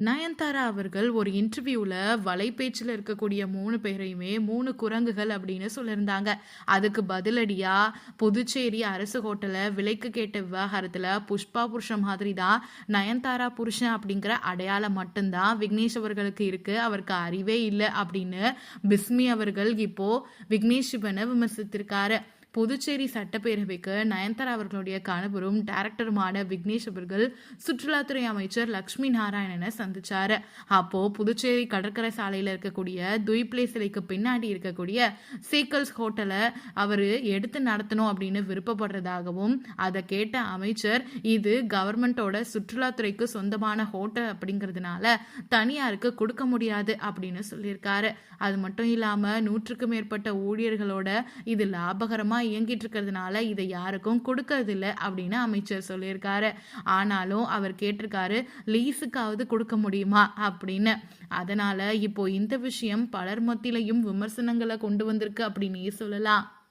நயன்தாரா அவர்கள் ஒரு இன்டர்வியூவில் வலைபேச்சில் இருக்கக்கூடிய மூணு பேரையுமே மூணு குரங்குகள் அப்படின்னு சொல்லியிருந்தாங்க. அதுக்கு பதிலடியாக புதுச்சேரி அரசு ஹோட்டலை விலைக்கு கேட்ட விவகாரத்தில் புஷ்பா புருஷன் மாதிரி தான் நயன்தாரா புருஷன் அப்படிங்கிற அடையாளம் மட்டும்தான் விக்னேஷ் அவர்களுக்கு இருக்குது அவருக்கு அறிவே இல்லை அப்படின்னு பிஸ்மி அவர்கள் இப்போது விக்னேஷ் சிவனை விமர்சித்திருக்காரு. புதுச்சேரி சட்டப்பேரவைக்கு நயன்தாரா அவர்களுடைய கணவரும் டைரக்டருமான விக்னேஷ் அவர்கள் சுற்றுலாத்துறை அமைச்சர் லக்ஷ்மி நாராயணனை சந்திச்சார். அப்போ புதுச்சேரி கடற்கரை சாலையில் இருக்கக்கூடிய துய்ப்ளே சிலைக்கு பின்னாடி இருக்கக்கூடிய சீக்கல்ஸ் ஹோட்டலை அவர் எடுத்து நடத்தணும் அப்படின்னு விருப்பப்படுறதாகவும் அதை கேட்ட அமைச்சர் இது கவர்மெண்டோட சுற்றுலாத்துறைக்கு சொந்தமான ஹோட்டல் அப்படிங்கிறதுனால தனியாருக்கு கொடுக்க முடியாது அப்படின்னு சொல்லியிருக்காரு. அது மட்டும் இல்லாமல் நூற்றுக்கும் மேற்பட்ட ஊழியர்களோட இது லாபகரமாக இயங்கிட்டு இருக்கிறதுனால இதை யாருக்கும் கொடுக்கறதில்ல அப்படின்னு அமைச்சர் சொல்லியிருக்காரு. ஆனாலும் அவர் கேட்டிருக்காரு லீஸுக்காவது கொடுக்க முடியுமா? அப்படின்னு. அதனால இப்போ இந்த விஷயம் பலர் மத்தியிலையும் விமர்சனங்களை கொண்டு வந்திருக்கு அப்படின்னே சொல்லலாம்.